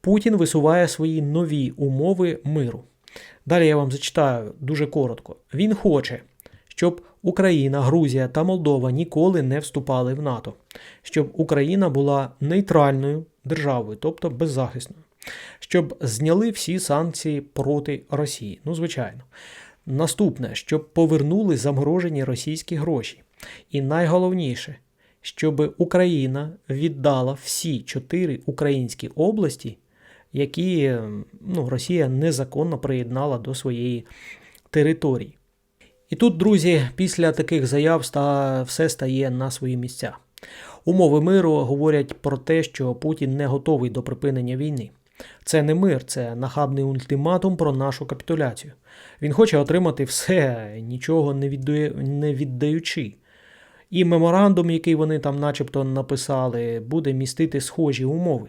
Путін висуває свої нові умови миру. Далі я вам зачитаю дуже коротко. Він хоче, щоб Україна, Грузія та Молдова ніколи не вступали в НАТО, щоб Україна була нейтральною державою, тобто беззахисною, щоб зняли всі санкції проти Росії. Ну, звичайно. Наступне, щоб повернули заморожені російські гроші. І найголовніше, щоб Україна віддала всі чотири українські області, які ну, Росія незаконно приєднала до своєї території. І тут, друзі, після таких заяв все стає на свої місця. Умови миру говорять про те, що Путін не готовий до припинення війни. Це не мир, це нахабний ультиматум про нашу капітуляцію. Він хоче отримати все, нічого не, віддає, не віддаючи. І меморандум, який вони там начебто написали, буде містити схожі умови.